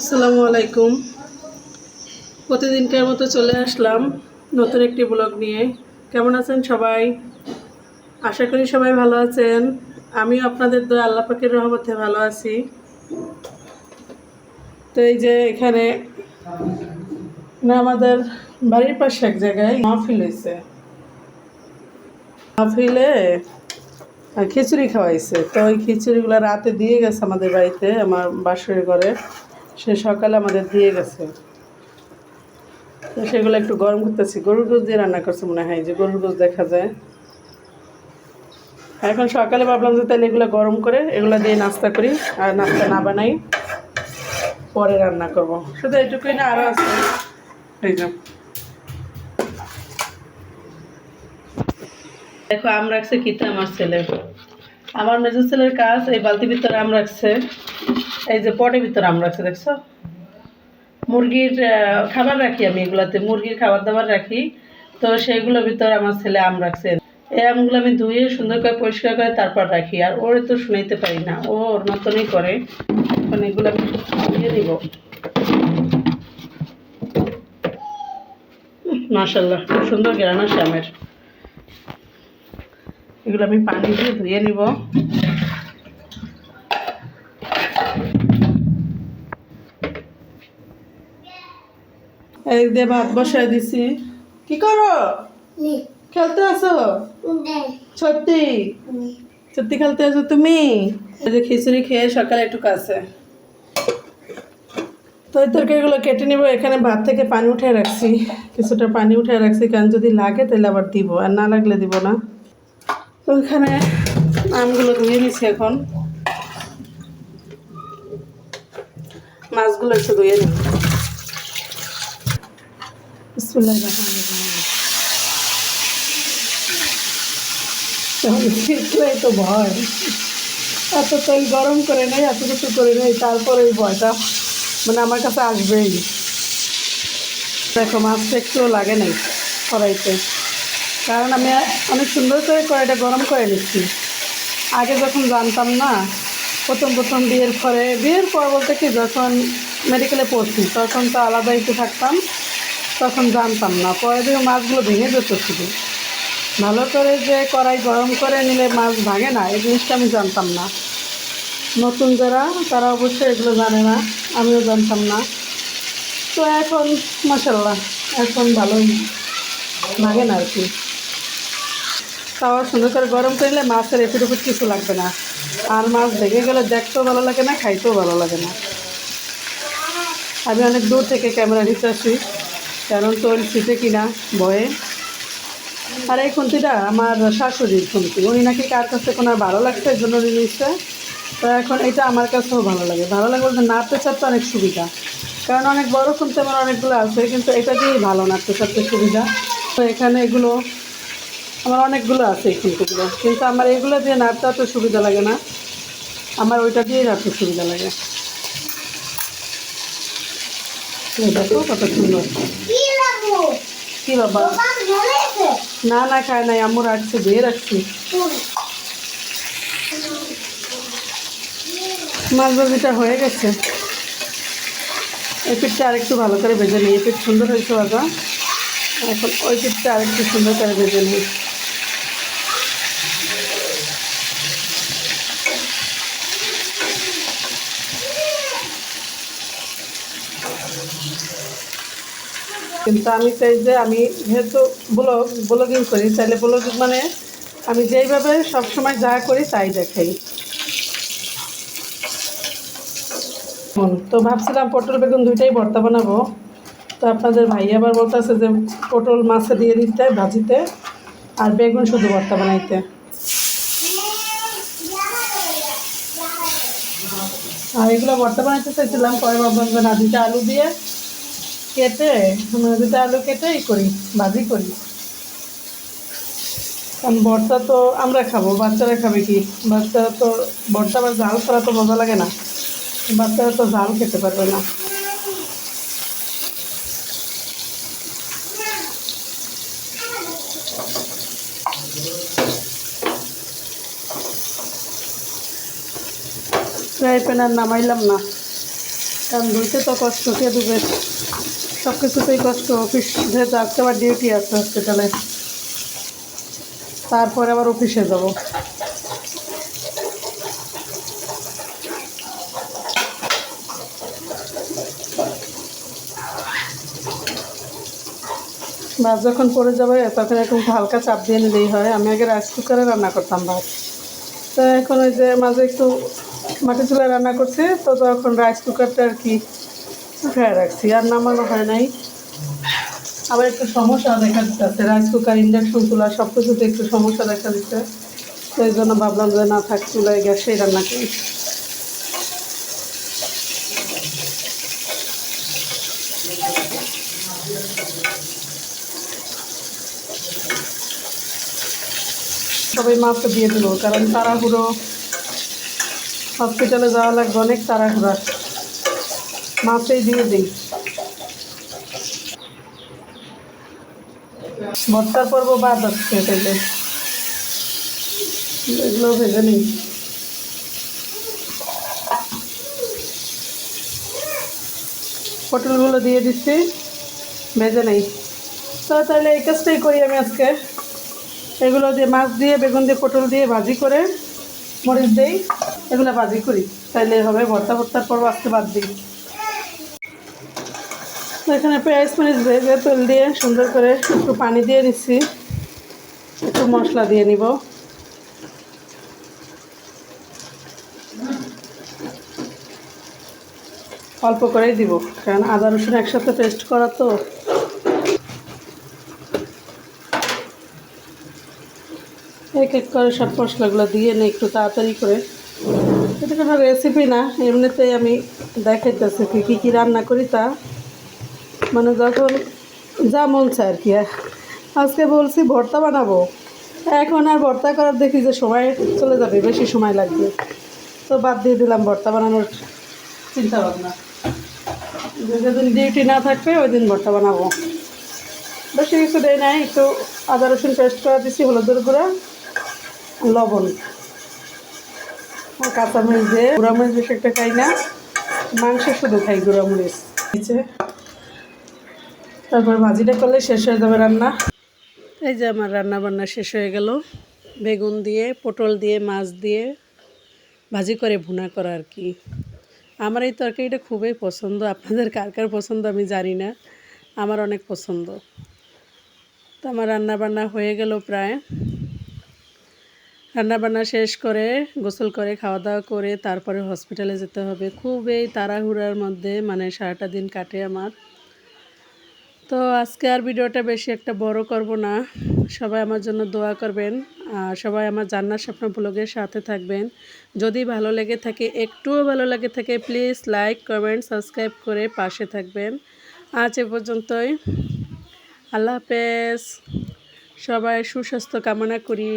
আসসালামু আলাইকুম। প্রতিদিনকার মতো চলে আসলাম নতুন একটি ব্লগ নিয়ে। কেমন আছেন সবাই? আশা করি সবাই ভালো আছেন। আমিও আপনাদের দোয়া আল্লাহ পাকের রহমতে ভালো আছি। তো এই যে এখানে না, আমাদের বাড়ির পাশে এক জায়গায় মাহফিল হয়েছে। মাহফিলে খিচুড়ি খাওয়াইছে। তো ওই খিচুড়িগুলো রাতে দিয়ে গেছে আমাদের বাড়িতে, আমার বাসুরের ঘরে। সে সকালে আমাদের দিয়ে গেছে। তো সেগুলো একটু গরম করতেছি। গরুর গোস দিয়ে রান্না করছে মনে হয় যে গরুর গোস দেখা যায়। এখন সকালে ভাবলাম যে তাহলে এগুলো গরম করে এগুলো দিয়ে নাস্তা করি, আর নাস্তা না বানাই, পরে রান্না করব। শুধু এটুকুই না আরও আছে। এই যে। দেখো, আম রাখছে কিতে আমার ছেলে। আমার মেজর ছেলের কাজ, এই বালতি ভিতরে আম রাখছে। এই যে পটের ভিতরে আম রাখছে দেখছ? মুরগির খাবার রাখি আমি এগুলাতে, মুরগির খাবার দাবার রাখি। তো সেইগুলোর ভিতরে আমার ছেলে আম রাখছে। এই আমগুলো আমি ধুয়ে সুন্দর করে পরিষ্কার করে তারপর রাখি, আর ওর তো শুনাইতে পারি না, ও ওর মতনই করে। এখন এগুলো আমি দিয়ে দিব মাশাল্লাহ খুব সুন্দর গ্রান আমের এগুলো আমি পানি দিয়ে ধুয়ে নিব। দিয়ে ভাত বসায় দিছি। কি করো? খেলতে আসো সত্যি? সত্যি খেলতে আসো তুমি? এই যে খিচুড়ি খেয়ে সকালে একটু কাছে। তো এই তরকারিগুলো কেটে নিব এখানে ভাত থেকে পানি উঠে রাখছি। কিছুটা পানি উঠে রাখছি কারণ যদি লাগে তাহলে আবার দিব আর না লাগলে দিব না। তো এখানে আমগুলো ধুয়ে নিচ্ছি এখন। মাছগুলো একটু ধুয়ে নিই। তো ভয়। এত তেল গরম করে নেই, এত কিছু করে নেই, তারপরে এই ভয়টা মানে আমার কাছে আসবেই। দেখো মাছটা একটুও লাগে নাই কড়াইতে। কারণ আমি অনেক সুন্দর করে কড়াইটা গরম করে নিচ্ছি। আগে যখন জানতাম না, প্রথম প্রথম বিয়ের পরে, বিয়ের পর বলতে কি, যখন মেডিকেলে পড়ছি, তখন তো আলাদা একটু থাকতাম। তখন জানতাম না। পরে থেকে মাছগুলো ভেঙে যেত শুধু ভালো করে যে কড়াই গরম করে নিলে মাছ ভাঙে না, এই জিনিসটা আমি জানতাম না। নতুন যারা, তারা অবশ্যই এগুলো জানে না, আমিও জানতাম না। তো এখন মাসাল্লাহ এখন ভালোই ভাঙে না আর কি। তাও সুন্দর করে গরম করলে মাছের এপিট উপিট কিছু লাগবে না। আর মাছ ভেঙে গেলে দেখতেও ভালো লাগে না, খাইতেও ভালো লাগে না। আমি অনেক দূর থেকে ক্যামেরা নিতে আসি। কারণ তোর শীতে কিনা, ভয়ে। আর এই খুন্তিটা আমার শাশুড়ির খুন্তি। উনি নাকি কার কাছে কোনো ভালো লাগছে জন্য নিচ্ছে তো এখন এটা আমার কাছেও ভালো লাগে। ভালো লাগে বলতে নাড়তে চাপতে অনেক সুবিধা। কারণ অনেক বড় খুন্তি আমার অনেকগুলো আছে, কিন্তু এটা দিয়েই ভালো নাড়তে চাপতে সুবিধা। তো এখানে এগুলো, আমার অনেকগুলো আছে এই খুন্তিগুলো। কিন্তু আমার এগুলো দিয়ে নাড়তে অত সুবিধা লাগে না। আমার ওইটা দিয়েই নাড়তে সুবিধা লাগে এই দেখো কত সুন্দর। কি বাবা? না না খায় নাই আম্মু রাখছে দিয়ে রাখছি। মাছ ভাজিটা হয়ে গেছে। এই পিঠটা আরেকটু ভালো করে ভেজে নিই। এই পিঠ সুন্দর হয়েছে বাবা। এখন ওই পিঠটা আরেকটু সুন্দর করে ভেজে নিই। কিন্তু আমি চাই যে আমি যেহেতু ব্লগ, ব্লগিং করি তাহলে ব্লগিং মানে আমি যেইভাবে সবসময় যা করি তাই দেখাই। তো ভাবছিলাম পটল বেগুন দুইটাই ভর্তা বানাবো। তো আপনাদের ভাই আবার বলতেছে যে পটল মাছে দিয়ে দিতে, ভাজিতে, আর বেগুন শুধু ভর্তা বানাইতে। আর এগুলো ভর্তা বানাইতে চাইছিলাম, পরে ভাবলাম যে না, দুইটা আলু দিয়ে কেটে মানে দুটো আলু কেটে ই করি, ভাজি করি। কারণ ভর্তা তো আমরা খাব, বাচ্চারা খাবে কি? বাচ্চারা তো, ভর্তা বা ঝাল ছাড়া তো মজা লাগে না। বাচ্চারা তো ঝাল খেতে পারবে না। ফ্রাই প্যান আর নামাইলাম না। কারণ ধুইতে তো কষ্ট, কে দেবে? সব কিছুতেই কষ্ট অফিস যেহেতু আজকে আবার ডিউটি আছে হসপিটালে তারপরে আবার অফিসে যাব। ভাত যখন পড়ে যাবে, তখন একটু হালকা চাপ দিয়ে নিলেই হয়। আমি আগে রাইস কুকারে রান্না করতাম ভাত তো এখন ওই যে মাঝে একটু মাটি চুলায় রান্না করছি, তো তখন রাইস কুকারটা আর কি উঠায় রাখছি। আর নামানো হয় নাই। আবার একটু সমস্যা দেখা দিতেছে রাইস কুকার ইন্ডাকশন চুলা সব কিছুতে একটু সমস্যা দেখা দিচ্ছে। তো এই জন্য ভাবলাম যে, না থাক, চুলায় গ্যাসেই রান্না করি। সবাই মাছটা দিয়ে দিল, কারণ তাড়াহুড়ো হসপিটালে যাওয়া লাগবে, অনেক তাড়াহুড়া মাছেই দিয়ে দিই। ভর্তার পর্ব বাদ আসছে তাইলে এগুলো ভেজে নিই। পটলগুলো দিয়ে দিচ্ছি, ভেজে নেই। তো তাহলে এই কাজটাই করি আমি আজকে। এগুলো দিয়ে মাছ দিয়ে, বেগুন দিয়ে, পটল দিয়ে ভাজি করে মরিচ দিই। এগুলো ভাজি করি। তাইলে হবে ভর্তা ভর্তার পর আজকে বাদ দিই। এখানে পেঁয়াজ মরিচ ভেজে তেল দিয়ে সুন্দর করে একটু পানি দিয়ে নিচ্ছি। একটু মশলা দিয়ে নিব। অল্প করেই দিব, কারণ আদা রসুন একসাথে পেস্ট করা তো। এক এক করে সব মশলাগুলো দিয়ে নিই একটু তাড়াতাড়ি করে। এটা কোনো রেসিপি না, এমনিতেই আমি দেখাইতেছি কি, কী কী রান্না করি তা। মানে যখন যা মন চায় আর কি। আজকে বলছি ভর্তা বানাবো। এখন আর ভর্তা করার দেখি যে সময় চলে যাবে, বেশি সময় লাগবে। তো বাদ দিয়ে দিলাম ভর্তা বানানোর চিন্তা ভাবনা। যেদিন ডিউটি না থাকবে, ওই দিন ভর্তা বানাবো। বেশি কিছু দেয় নাই, একটু আদা রসুন পেস্ট করা দিচ্ছি হলুদের গুঁড়া, লবণ। আর কাঁচামরিচ দিয়ে গুঁড়ামরিচ বেশি একটা খাই না, মাংস শুধু খাই গুঁড়া গুঁড়ামরিচ। নিচে। তারপর ভাজিটা করলে শেষ হয়ে যাবে রান্না। এই যে আমার রান্না বান্না শেষ হয়ে গেল। বেগুন দিয়ে, পটল দিয়ে, মাছ দিয়ে ভাজি করে ভুনা করা আর কি। আমার এই তরকারিটা খুবই পছন্দ। আপনাদের কার কার পছন্দ আমি জানি না। আমার অনেক পছন্দ। তো আমার রান্না বান্না হয়ে গেল প্রায়। রান্না বান্না শেষ করে, গোসল করে খাওয়া দাওয়া করে তারপরে হসপিটালে যেতে হবে। খুবই তাড়াহুড়ার মধ্যে মানে সারাটা দিন কাটে আমার। তো আজকে আর ভিডিওটা বেশি একটা বড় করব না। সবাই আমার জন্য দোয়া করবেন। আর সবাই আমার জান্নার স্বপ্ন ব্লগের সাথে থাকবেন। যদি ভালো লেগে থাকে, একটুও ভালো লাগে থাকে প্লিজ লাইক কমেন্ট সাবস্ক্রাইব করে পাশে থাকবেন। আজ এ পর্যন্তই। আল্লাহ হাফেজ। সবাই সুস্বাস্থ্য কামনা করি।